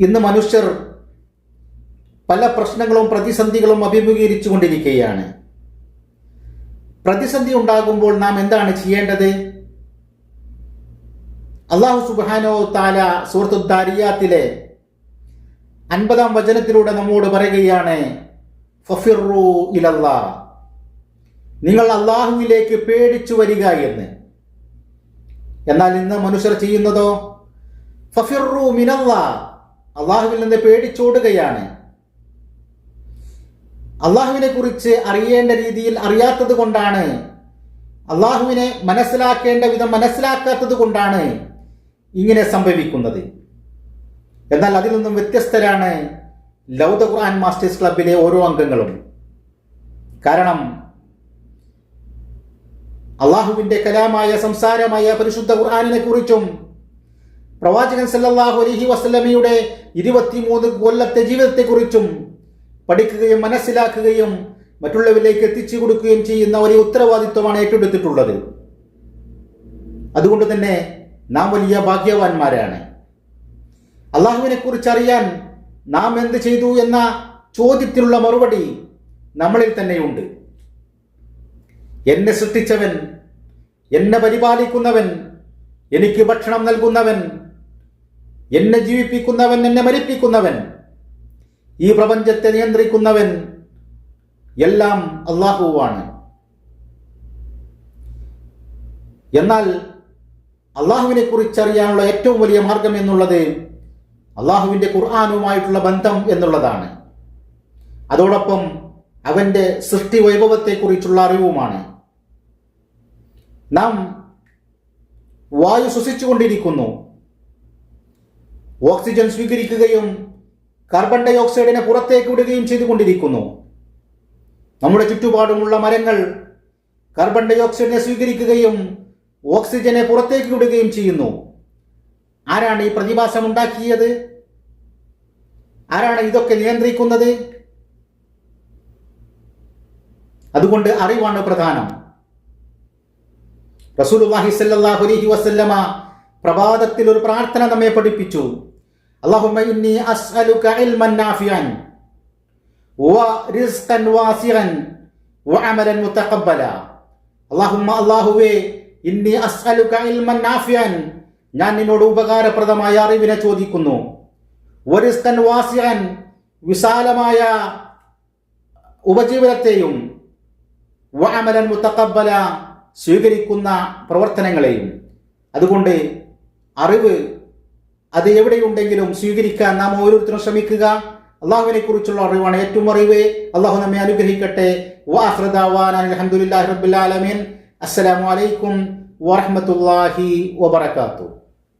ഇന്ന് മനുഷ്യർ പല പ്രശ്നങ്ങളും പ്രതിസന്ധികളും അഭിമുഖീകരിച്ചു കൊണ്ടിരിക്കുകയാണ് പ്രതിസന്ധി ഉണ്ടാകുമ്പോൾ നാം എന്താണ് ചെയ്യേണ്ടത്? അള്ളാഹു സുബാനോ താല സൂറത്തു അൻപതാം വചനത്തിലൂടെ നമ്മോട് പറയുകയാണ് ഫഫിറു ഇലല്ലാ നിങ്ങൾ അള്ളാഹുവിലേക്ക് പേടിച്ചു വരിക എന്ന്. എന്നാൽ ഇന്ന് മനുഷ്യർ ചെയ്യുന്നതോ? ഫഫിറു മിനല്ല അള്ളാഹുവിൽ നിന്ന് പേടിച്ചോടുകയാണ്. അള്ളാഹുവിനെ കുറിച്ച് അറിയേണ്ട രീതിയിൽ അറിയാത്തത് കൊണ്ടാണ് അള്ളാഹുവിനെ മനസ്സിലാക്കേണ്ട വിധം മനസ്സിലാക്കാത്തത് കൊണ്ടാണ് ഇങ്ങനെ സംഭവിക്കുന്നത്. എന്നാൽ അതിൽ നിന്നും വ്യത്യസ്തരാണ് ലൗദ ഖുർആൻ മാസ്റ്റേഴ്സ് ക്ലബിലെ ഓരോ അംഗങ്ങളും. കാരണം അള്ളാഹുവിന്റെ കലാമായ സംസാരമായ പരിശുദ്ധ ഖുർആാനിനെ കുറിച്ചും പ്രവാചകൻ സല്ലല്ലാഹു അലൈഹി വസല്ലമയുടെ ഇരുപത്തിമൂന്ന് കൊല്ലത്തെ ജീവിതത്തെക്കുറിച്ചും പഠിക്കുകയും മനസ്സിലാക്കുകയും മറ്റുള്ളവരിലേക്ക് എത്തിച്ചു കൊടുക്കുകയും ചെയ്യുന്ന ഒരു ഉത്തരവാദിത്വമാണ് ഏറ്റെടുത്തിട്ടുള്ളത്. അതുകൊണ്ട് തന്നെ നാം വലിയ ഭാഗ്യവാന്മാരാണ്. അള്ളാഹുവിനെ കുറിച്ച് അറിയാൻ നാം എന്ത് ചെയ്തു എന്ന ചോദ്യത്തിനുള്ള മറുപടി നമ്മളിൽ തന്നെയുണ്ട്. എന്നെ സൃഷ്ടിച്ചവൻ എന്നെ പരിപാലിക്കുന്നവൻ എനിക്ക് ഭക്ഷണം നൽകുന്നവൻ എന്നെ ജീവിപ്പിക്കുന്നവൻ എന്നെ മരിപ്പിക്കുന്നവൻ ഈ പ്രപഞ്ചത്തെ നിയന്ത്രിക്കുന്നവൻ എല്ലാം അള്ളാഹുവാണ്. എന്നാൽ അള്ളാഹുവിനെ കുറിച്ചറിയാനുള്ള ഏറ്റവും വലിയ മാർഗം എന്നുള്ളത് അള്ളാഹുവിന്റെ ഖുർആാനുമായിട്ടുള്ള ബന്ധം എന്നുള്ളതാണ്. അതോടൊപ്പം അവന്റെ സൃഷ്ടി വൈഭവത്തെക്കുറിച്ചുള്ള അറിവുമാണ്. നാം വായു ശ്വസിച്ചുകൊണ്ടിരിക്കുന്നു. ഓക്സിജൻ സ്വീകരിക്കുകയും കാർബൺ ഡൈ ഓക്സൈഡിനെ പുറത്തേക്ക് വിടുകയും ചെയ്തുകൊണ്ടിരിക്കുന്നു. നമ്മുടെ ചുറ്റുപാടുമുള്ള മരങ്ങൾ കാർബൺ ഡൈ ഓക്സൈഡിനെ സ്വീകരിക്കുകയും ഓക്സിജനെ പുറത്തേക്ക് വിടുകയും ചെയ്യുന്നു. ആരാണ് ഈ പ്രതിഭാസം ഉണ്ടാക്കിയത് ആരാണ് ഇതൊക്കെ നിയന്ത്രിക്കുന്നത്? അതുകൊണ്ട് അറിവാണ് പ്രധാനം. റസൂൽ സ്വല്ലല്ലാഹു അലൈഹി വസല്ലമ പ്രഭാതത്തിൽ ഒരു പ്രാർത്ഥന നമ്മെ പഠിപ്പിച്ചു. അല്ലാഹുമ്മ إني أسألك علما نافعا ورزقا واسعا وعملا متقبلا اللهم الله അല്ലാഹുമ്മ അല്ലാഹുവേ ഇന്നി نافعا ഞാൻ നിന്നോട് ഉപകാരപ്രദമായ അറിവിനെ ചോദിക്കുന്നു. വരിസ്തൻ വാസിയൻ വിശാലമായ ഉപജീവനത്തെയും വഅമലൻ മുത്തക്കബല സ്വീകരിക്കുന്ന പ്രവർത്തനങ്ങളെയും. അതുകൊണ്ട് അറിവ് അത് എവിടെയുണ്ടെങ്കിലും സ്വീകരിക്കാൻ നാം ഓരോരുത്തരും ശ്രമിക്കുക. അള്ളാഹുവിനെ കുറിച്ചുള്ള അറിവാണ് ഏറ്റവും അറിവ്. അള്ളാഹു നമ്മെ അനുഗ്രഹിക്കട്ടെ. അലഹമുല്ലാ അലൈക്കും വറഹമത്തല്ലാഹി വബർക്കാത്തു